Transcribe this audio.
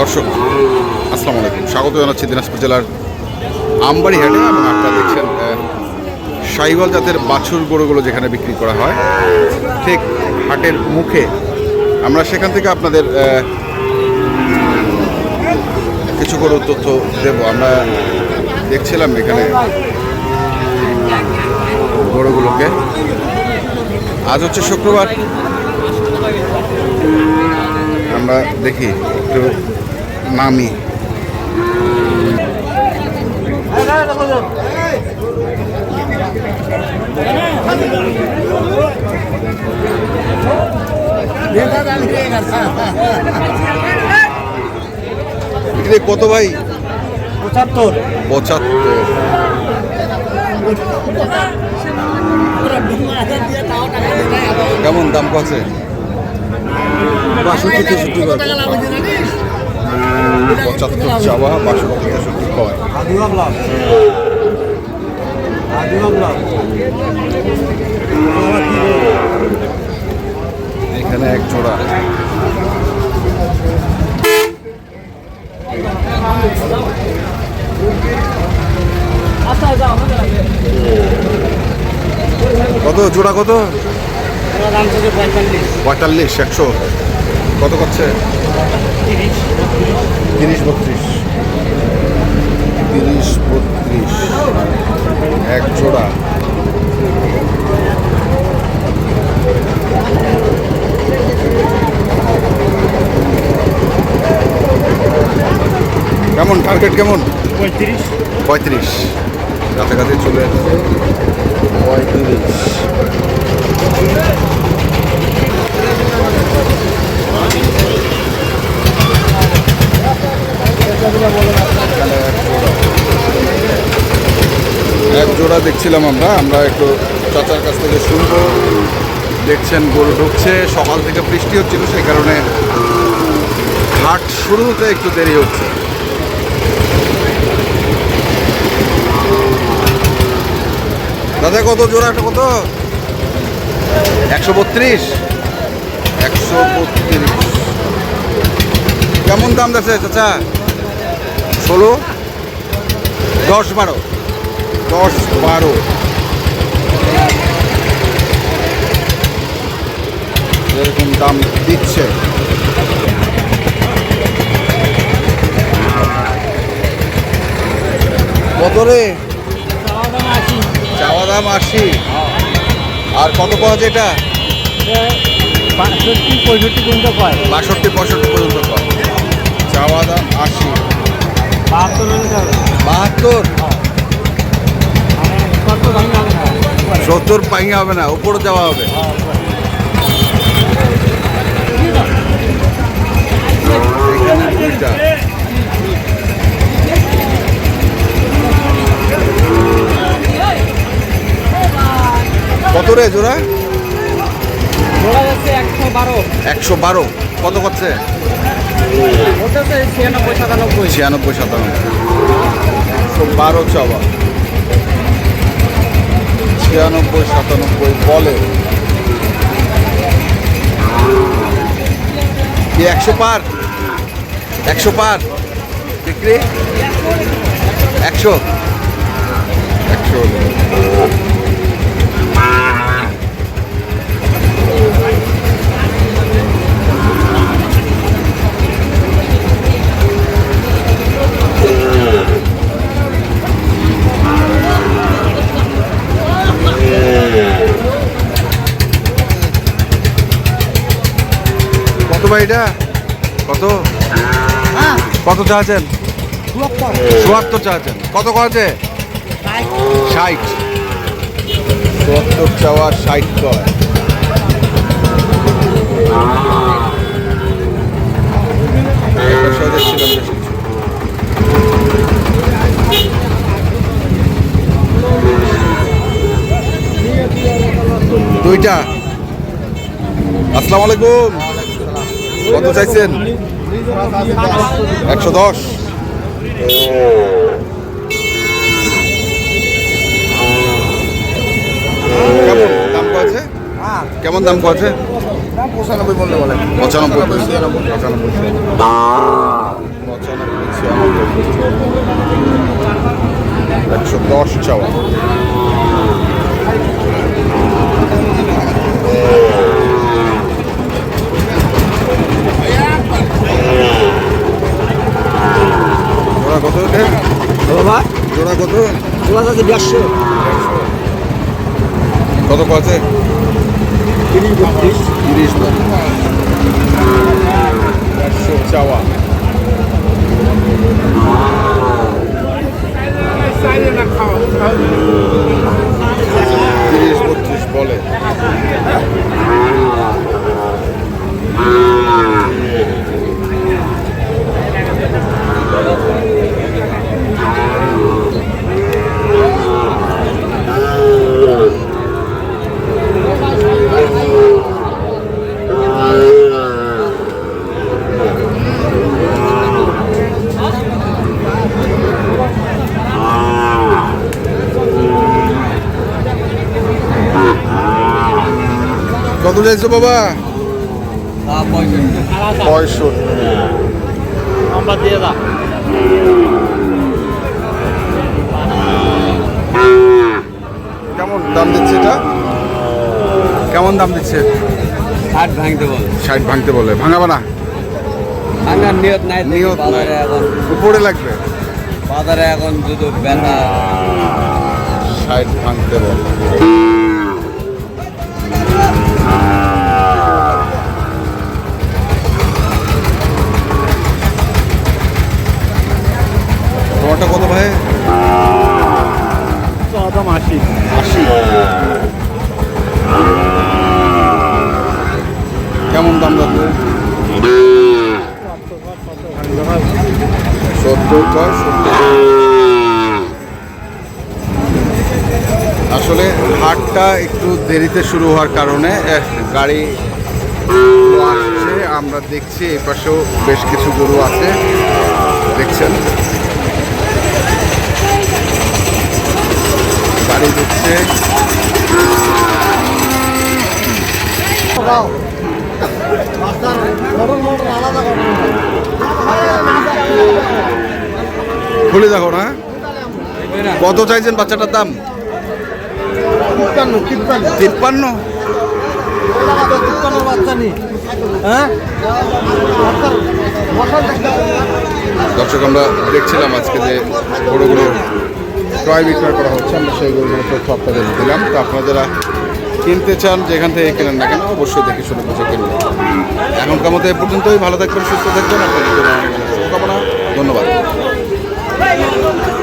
দর্শক আসসালামু আলাইকুম। স্বাগত জানাচ্ছি দিনাজপুর জেলার আমবাড়ি হাটে এবং আপনারা দেখছেন আহ, জাতের বাছুর গরুগুলো যেখানে বিক্রি করা হয়। ঠিক হাটের মুখে আমরা সেখান থেকে আপনাদের কিছু গরুর তথ্য দেব। আমরা দেখছিলাম এখানে গরুগুলোকে। আজ হচ্ছে শুক্রবার। আমরা দেখি একটু নামি। কত ভাই? পঁচাত্তর। পঁচাত্তর। কেমন দাম কছে বাষট্টি তেষট্টি করে পঁচাত্তর চাওয়া বাষট্টি তেষট্টি কয় এখানে এক জোড়া কত জোড়া কত পঁয়তাল্লিশ, একশো। কত করছে? তিরিশ। তিরিশ বত্রিশ। তিরিশ বত্রিশ। এক জোড়া। কেমন? টার্গেট কেমন? পঁয়ত্রিশ। পঁয়ত্রিশ। কাছাকাছি চলে যাচ্ছে পঁয়ত্রিশ। এক জোড়া দেখছিলাম আমরা আমরা একটু চাচার কাছ থেকে শুনব। দেখছেন, গরু ঢুকছে, সকাল থেকে বৃষ্টি হচ্ছিল, সেই কারণে হাট শুরু হতে একটু দেরি হচ্ছে। দাদা, কত জোড়াটা কত? একশো বত্রিশ। একশো বত্রিশ। কেমন দাম যাচ্ছে চাচা? ষোলো দশ বারো। দশ বারো। এরকম দাম দিচ্ছে। কত রে? চাওয়া দাম আশি। আর কত পাওয়া যায় এটা? বাষট্টি পঁয়ষট্টি পর্যন্ত পায় বাষট্টি পঁয়ষট্টি পর্যন্ত পাওয়া চাওয়া দাম আশি। না সত্তর পাইয়া হবে না উপরে যাওয়া হবে। কত রে জোড়া? একশো বারো। একশো বারো কত করছে ছিয়ানব্বই সাতানব্বই। ছিয়ানব্বই সাতানব্বই। একশো বারো চাওয়া ছিয়ানব্বই সাতানব্বই বলে। একশো পার? একশো পার? বিক্রি? একশো? একশো ভাই এটা কত কত চাচ্ছেন চুয়াত্তর চাচ্ছেন কত কছে ষাট। চুয়াত্তর চাওয়া ষাট কয়। দুইটা। আসসালামু আলাইকুম। কত চাইছেন? একশো দশ। কেমন? দাম আছে? হ্যাঁ কেমন দাম আছে? পঁচানব্বই বললে বলে। পঁচানব্বই পঁচানব্বই পঁচানব্বই। একশো দশ চাওয়া জোড়া কত এটা? বাবা। জোড়া কত? তোলা আছে দেড়শো। কত আছে তিরিশ বত্রিশ। তিরিশ একশো চাওয়া। তিরিশ বত্রিশ বলে কত চাইছো বাবা? পঁয়ষট্টি। আমরা দিয়ে দাও কেমন দাম দিচ্ছে এটা? কেমন দাম দিচ্ছে? ষাট ভাঙতে বল। ষাট ভাঙতে বলে। ভাঙাবা না? ভাঙার নিয়ত নাই নিয়ত নাই। এখন উপরে লাগবে? বাজারে এখন যদি বেতা ষাট ভাঙতে বলে তোমারটা কত ভাই দাম আশি। কেমন দাম সত্তর আসলে হাটটা একটু দেরিতে শুরু হওয়ার কারণে গাড়ি আসছে, আমরা দেখছি, এই পাশেও বেশ কিছু গরু আছে, দেখছেন গাড়ি ঢুকছে খুলে দেখো না। কত চাইছেন বাচ্চাটার দাম? তিপ্পান্ন। দর্শক, আমরা দেখছিলাম আজকে যে গরুগুলো ক্রয় বিক্রয় করা হচ্ছে, আমরা সেই গরুগুলো তথ্য আপনাদের দিলাম। তো আপনারা কিনতে চান, যেখান থেকে কেনেন না কেন, অবশ্যই দেখে শুনে বুঝে কিনবেন। এখনকার মতো এ পর্যন্তই। ভালো থাকবেন, সুস্থ থাকবেন। আপনাদের শুভকামনা। ধন্যবাদ। Bueno.